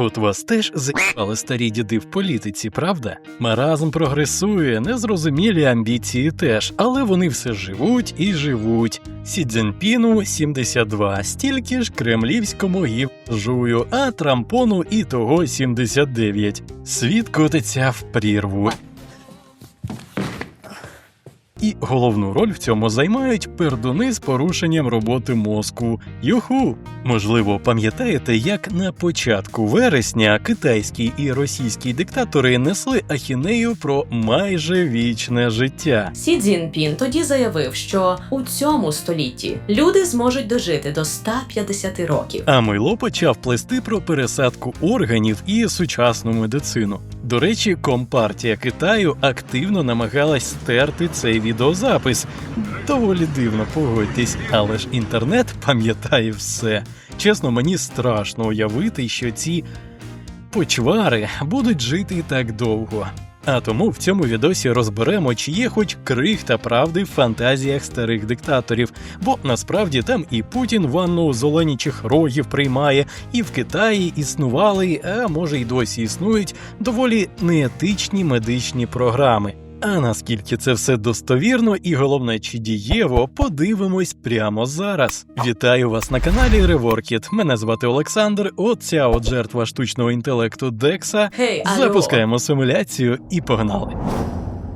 От вас теж заїбали старі діди в політиці, правда? Маразм прогресує, незрозумілі амбіції теж, але вони все живуть і живуть. Сі Цзіньпіну 72, стільки ж кремлівському гівжую, а трампону і того 79. Світ котиться в прірву. І головну роль в цьому займають пердуни з порушенням роботи мозку. Юху! Можливо, пам'ятаєте, як на початку вересня китайські і російські диктатори несли ахінею про майже вічне життя. Сі Цзіньпін тоді заявив, що у цьому столітті люди зможуть дожити до 150 років. А Мило почав плести про пересадку органів і сучасну медицину. До речі, компартія Китаю активно намагалась стерти цей відеозапис. Доволі дивно, погодьтесь, але ж інтернет пам'ятає все. Чесно, мені страшно уявити, що ці почвари будуть жити так довго. А тому в цьому відосі розберемо, чи є хоч крихта правди в фантазіях старих диктаторів, бо насправді там і Путін ванну з оленячих рогів приймає, і в Китаї існували, а може й досі існують доволі неетичні медичні програми. А наскільки це все достовірно і головне чи дієво, подивимось прямо зараз. Вітаю вас на каналі Реворкіт. Мене звати Олександр. Оця от жертва штучного інтелекту Декса. Hey. Запускаємо симуляцію і погнали.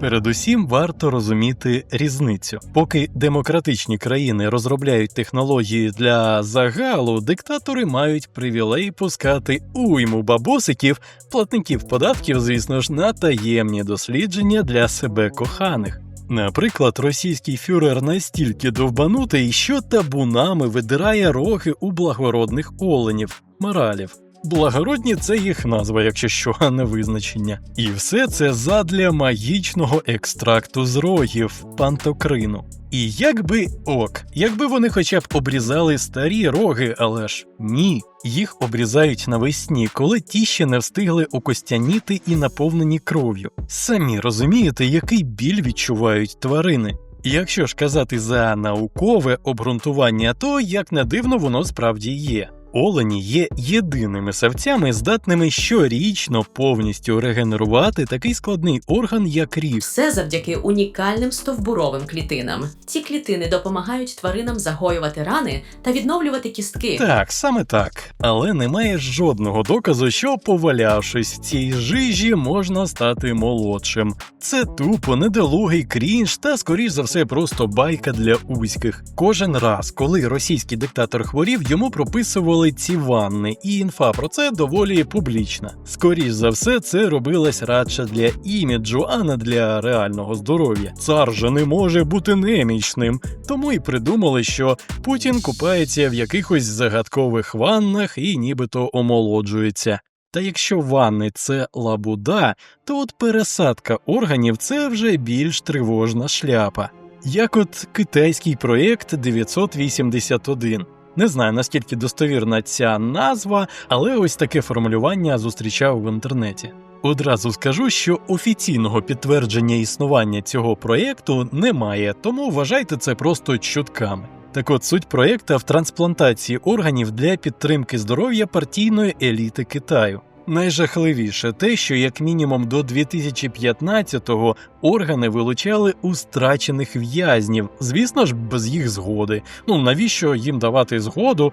Передусім варто розуміти різницю. Поки демократичні країни розробляють технології для загалу, диктатори мають привілей пускати уйму бабосиків, платників податків, звісно ж, на таємні дослідження для себе коханих. Наприклад, російський фюрер настільки довбанутий, що табунами видирає роги у благородних оленів, моралів. Благородні це їх назва, якщо що, а не визначення. І все це задля магічного екстракту з рогів пантокрину. І якби ок, якби вони хоча б обрізали старі роги, але ж ні, їх обрізають навесні, коли ті ще не встигли окостяніти і наповнені кров'ю. Самі розумієте, який біль відчувають тварини. Якщо ж казати за наукове обґрунтування, то як не дивно воно справді є. Олені є єдиними савцями, здатними щорічно повністю регенерувати такий складний орган, як ріг. Все завдяки унікальним стовбуровим клітинам. Ці клітини допомагають тваринам загоювати рани та відновлювати кістки. Так, саме так. Але немає жодного доказу, що повалявшись в цій жижі, можна стати молодшим. Це тупо недолугий крінж та, скоріш за все, просто байка для узьких. Кожен раз, коли російський диктатор хворів, йому прописували ці ванни, і інфа про це доволі публічна. Скоріш за все, це робилось радше для іміджу, а не для реального здоров'я. Цар же не може бути немічним, тому й придумали, що Путін купається в якихось загадкових ваннах і нібито омолоджується. Та якщо ванни це лабуда, то от пересадка органів це вже більш тривожна шляпа. Як от китайський проєкт 981. Не знаю наскільки достовірна ця назва, але ось таке формулювання зустрічав в інтернеті. Одразу скажу, що офіційного підтвердження існування цього проєкту немає, тому вважайте це просто чутками. Так от суть проєкта в трансплантації органів для підтримки здоров'я партійної еліти Китаю. Найжахливіше те, що як мінімум до 2015-го органи вилучали у страчених в'язнів, звісно ж, без їх згоди. Ну навіщо їм давати згоду?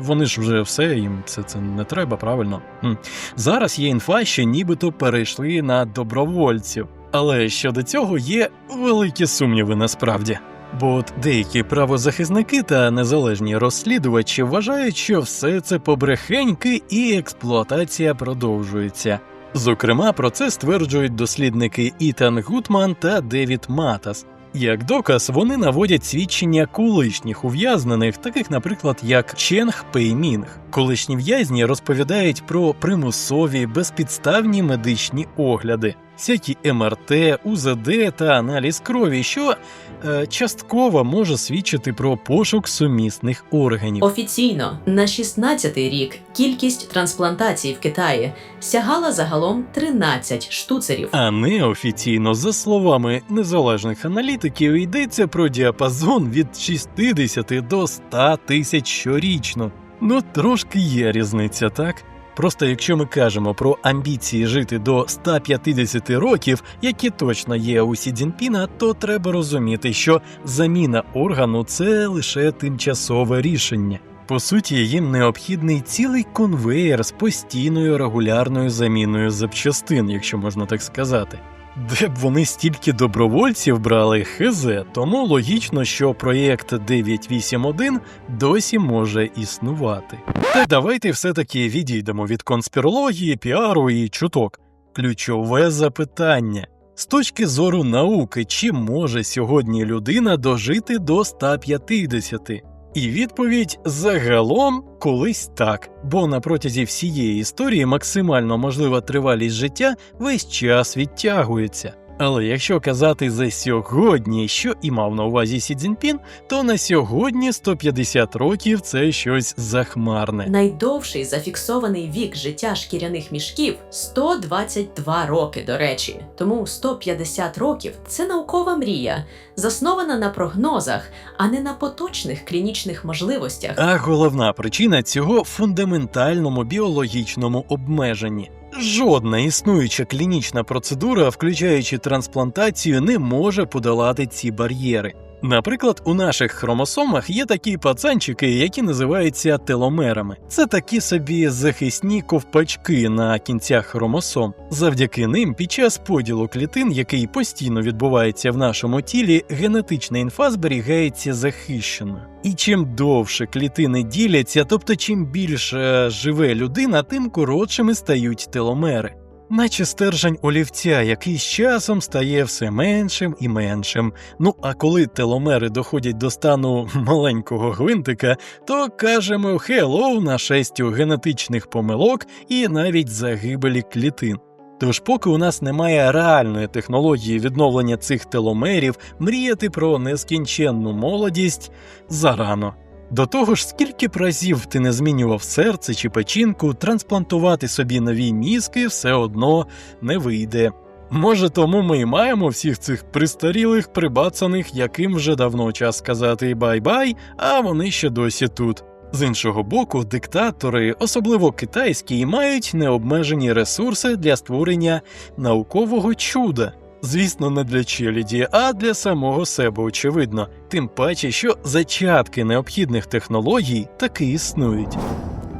Вони ж вже все їм це, це не треба, правильно? Хм. Зараз є інфа, що нібито перейшли на добровольців. Але щодо цього є великі сумніви насправді. Бо от деякі правозахисники та незалежні розслідувачі вважають, що все це побрехеньки і експлуатація продовжується. Зокрема, про це стверджують дослідники Ітан Гутман та Девід Матас. Як доказ, вони наводять свідчення колишніх ув'язнених, таких, наприклад, як Ченг Пеймінг. Колишні в'язні розповідають про примусові безпідставні медичні огляди, всякі МРТ, УЗД та аналіз крові, що е, частково може свідчити про пошук сумісних органів. Офіційно на 16-й рік кількість трансплантацій в Китаї сягала загалом 13 штуцерів. А неофіційно, за словами незалежних аналітиків, йдеться про діапазон від 60 до 100 тисяч щорічно. Ну, трошки є різниця, так? Просто якщо ми кажемо про амбіції жити до 150 років, які точно є у Сі Цзіньпіна, то треба розуміти, що заміна органу це лише тимчасове рішення. По суті, їм необхідний цілий конвеєр з постійною регулярною заміною запчастин, якщо можна так сказати. Де б вони стільки добровольців брали хз, тому логічно, що проєкт 981 досі може існувати. Та давайте все-таки відійдемо від конспірології, піару і чуток. Ключове запитання. З точки зору науки, чи може сьогодні людина дожити до 150? І відповідь загалом колись так, бо на протязі всієї історії максимально можлива тривалість життя весь час відтягується. Але якщо казати за сьогодні, що і мав на увазі Сі Цзіньпін, то на сьогодні 150 років це щось захмарне. Найдовший зафіксований вік життя шкіряних мішків 122 роки, до речі. Тому 150 років це наукова мрія, заснована на прогнозах, а не на поточних клінічних можливостях. А головна причина цього фундаментальному біологічному обмеженні. Жодна існуюча клінічна процедура, включаючи трансплантацію, не може подолати ці бар'єри. Наприклад, у наших хромосомах є такі пацанчики, які називаються теломерами. Це такі собі захисні ковпачки на кінцях хромосом. Завдяки ним, під час поділу клітин, який постійно відбувається в нашому тілі, генетична інфа зберігається захищеною. І чим довше клітини діляться, тобто чим більше живе людина, тим коротшими стають теломери. Наче стержень олівця, який з часом стає все меншим і меншим. Ну а коли теломери доходять до стану маленького гвинтика, то кажемо хеллоу нашестю генетичних помилок і навіть загибелі клітин. Тож, поки у нас немає реальної технології відновлення цих теломерів, мріяти про нескінченну молодість зарано. До того ж, скільки б разів ти не змінював серце чи печінку, трансплантувати собі нові мізки все одно не вийде. Може, тому ми й маємо всіх цих пристарілих, прибацаних, яким вже давно час сказати бай-бай, а вони ще досі тут. З іншого боку, диктатори, особливо китайські, мають необмежені ресурси для створення наукового чуда. Звісно, не для челіді, а для самого себе, очевидно, тим паче, що зачатки необхідних технологій таки існують.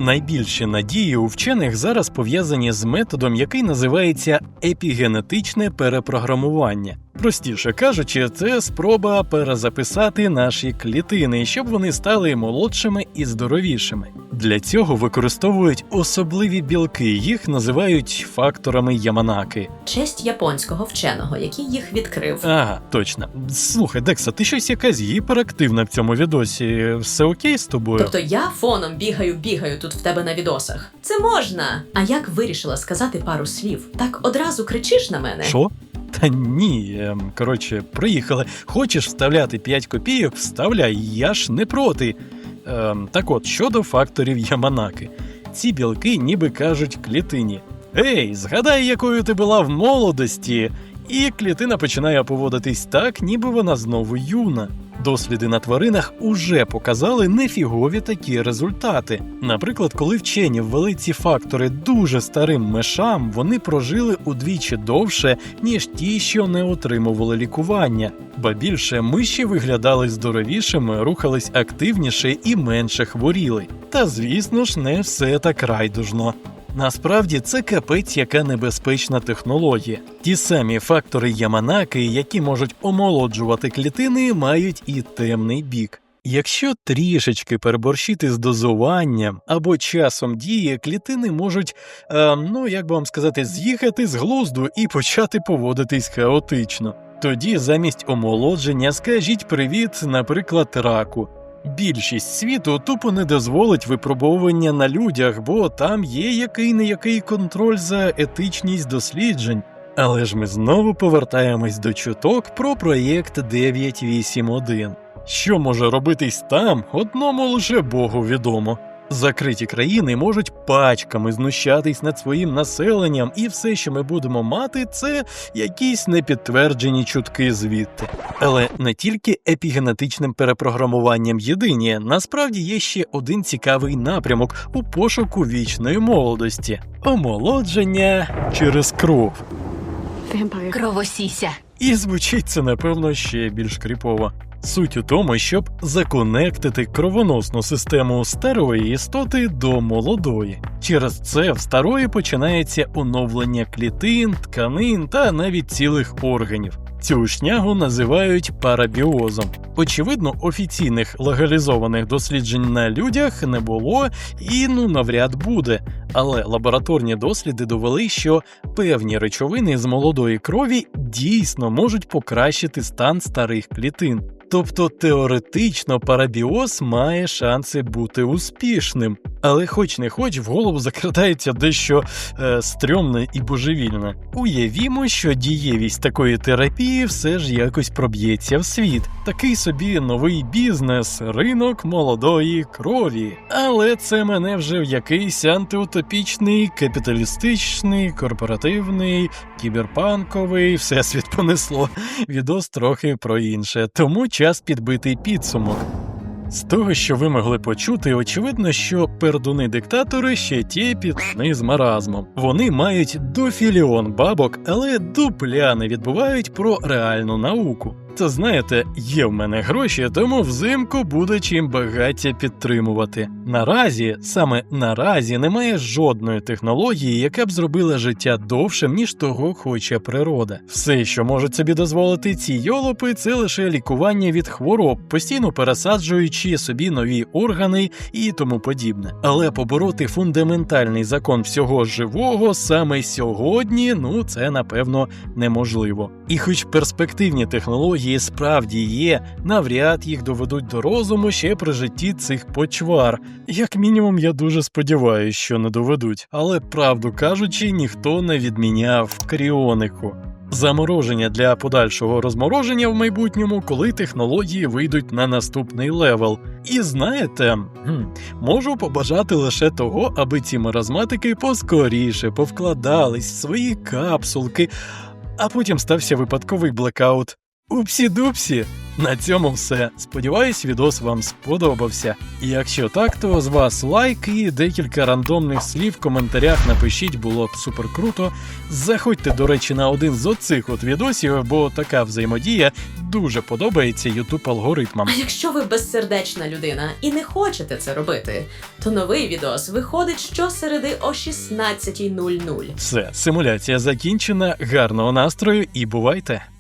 Найбільші надії у вчених зараз пов'язані з методом, який називається епігенетичне перепрограмування. Простіше кажучи, це спроба перезаписати наші клітини, щоб вони стали молодшими і здоровішими. Для цього використовують особливі білки, їх називають факторами Яманаки. Честь японського вченого, який їх відкрив. Ага, точно. Слухай, Декса, ти щось якась гіперактивна в цьому відосі. Все окей з тобою? Тобто я фоном бігаю, бігаю тут в тебе на відосах. Це можна. А як вирішила сказати пару слів? Так одразу кричиш на мене? Що? Та ні, ем, коротше, приїхали. Хочеш вставляти 5 копійок, вставляй, я ж не проти. Ем, так от, щодо факторів Яманаки. Ці білки ніби кажуть клітині: Ей, згадай, якою ти була в молодості. І клітина починає поводитись так, ніби вона знову юна. Досліди на тваринах уже показали нефігові такі результати. Наприклад, коли вчені ввели ці фактори дуже старим мешам, вони прожили удвічі довше, ніж ті, що не отримували лікування. Ба більше миші виглядали здоровішими, рухались активніше і менше хворіли. Та звісно ж, не все так райдужно. Насправді це капець, яка небезпечна технологія. Ті самі фактори Яманаки, які можуть омолоджувати клітини, мають і темний бік. Якщо трішечки переборщити з дозуванням або часом дії, клітини можуть, е, ну як би вам сказати, з'їхати з глузду і почати поводитись хаотично. Тоді замість омолодження скажіть привіт, наприклад, раку. Більшість світу тупо не дозволить випробовування на людях, бо там є який не який контроль за етичність досліджень. Але ж ми знову повертаємось до чуток про проєкт 981. Що може робитись там, одному лише Богу відомо. Закриті країни можуть пачками знущатись над своїм населенням, і все, що ми будемо мати, це якісь непідтверджені чутки звідти. Але не тільки епігенетичним перепрограмуванням єдині, насправді є ще один цікавий напрямок у пошуку вічної молодості омолодження через кров. Кровосіся. І звучить це, напевно, ще більш кріпово. Суть у тому, щоб законектити кровоносну систему старої істоти до молодої. Через це в старої починається оновлення клітин, тканин та навіть цілих органів. Цю шнягу називають парабіозом. Очевидно, офіційних легалізованих досліджень на людях не було і ну навряд буде. Але лабораторні досліди довели, що певні речовини з молодої крові дійсно можуть покращити стан старих клітин. Тобто теоретично парабіоз має шанси бути успішним, але хоч не хоч в голову закрадається дещо е, стрьомне і божевільне. Уявімо, що дієвість такої терапії все ж якось проб'ється в світ. Такий собі новий бізнес, ринок молодої крові. Але це мене вже в якийсь антиутопічний, капіталістичний, корпоративний, кіберпанковий всесвіт понесло. Відос трохи про інше, тому час підбитий підсумок. З того, що ви могли почути, очевидно, що пердуни-диктатори ще ті підсни з маразмом. Вони мають дофіліон бабок, але дупля не відбувають про реальну науку. Це знаєте, є в мене гроші, тому взимку буде чим багаття підтримувати. Наразі, саме наразі, немає жодної технології, яка б зробила життя довшим, ніж того хоче природа. Все, що можуть собі дозволити ці йолопи, це лише лікування від хвороб, постійно пересаджуючи собі нові органи і тому подібне. Але побороти фундаментальний закон всього живого саме сьогодні, ну це напевно неможливо. І хоч перспективні технології справді є, навряд їх доведуть до розуму ще при житті цих почвар. Як мінімум, я дуже сподіваюся, що не доведуть, але правду кажучи, ніхто не відміняв кріонику. Замороження для подальшого розмороження в майбутньому, коли технології вийдуть на наступний левел. І знаєте, можу побажати лише того, аби ці маразматики поскоріше повкладались в свої капсулки, а потім стався випадковий блекаут. Упсі-дупсі! На цьому все. Сподіваюсь, відос вам сподобався. Якщо так, то з вас лайк і декілька рандомних слів в коментарях напишіть, було б супер круто. Заходьте, до речі, на один з оцих от відосів, бо така взаємодія дуже подобається YouTube алгоритмам. А якщо ви безсердечна людина і не хочете це робити, то новий відос виходить щосереди о 16.00. Все, симуляція закінчена, гарного настрою і бувайте!